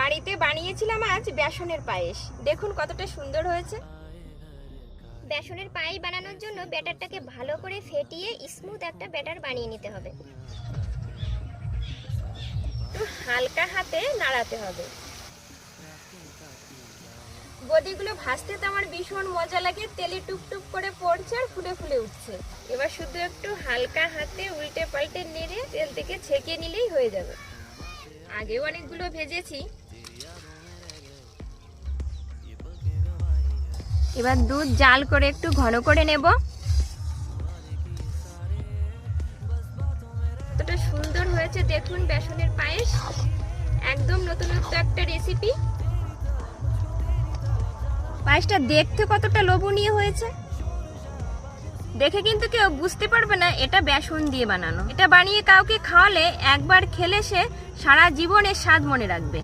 বাড়িতে বানিয়েছিলাম আজ বেসনের পায়েস। দেখুন কতটা সুন্দর হয়েছে। বেসনের পায়েস বানানোর জন্য ব্যাটারটাকে ভালো করে ফেটিয়ে স্মুথ একটা ব্যাটার বানিয়ে নিতে হবে। একটু হালকা হাতে নাড়াতে হবে। বডিগুলো ভাজতে তো আমার ভীষণ মজা লাগে, তেলে টুপটুপ করে পড়ছে আর ফুলে ফুলে উঠছে। এবার শুধু একটু হালকা হাতে উল্টে পাল্টে নেড়ে তেল থেকে ছেঁকে নিলেই হয়ে যাবে। আগেও অনেকগুলো ভেজেছি এবার দুধ জাল করে একটু ঘন করে নেব। কতটা সুন্দর হয়েছে দেখুন বেসনের পায়েস। একদম নতুনত্ব একটা রেসিপি পায়েসটা দেখতে কতটা লোভনীয় হয়েছে। দেখে কিন্তু কেউ বুঝতে পারবে না এটা বেসন দিয়ে বানানো। এটা বানিয়ে কাউকে খাওয়ালে একবার খেলে সে সারা জীবনের স্বাদ মনে রাখবে।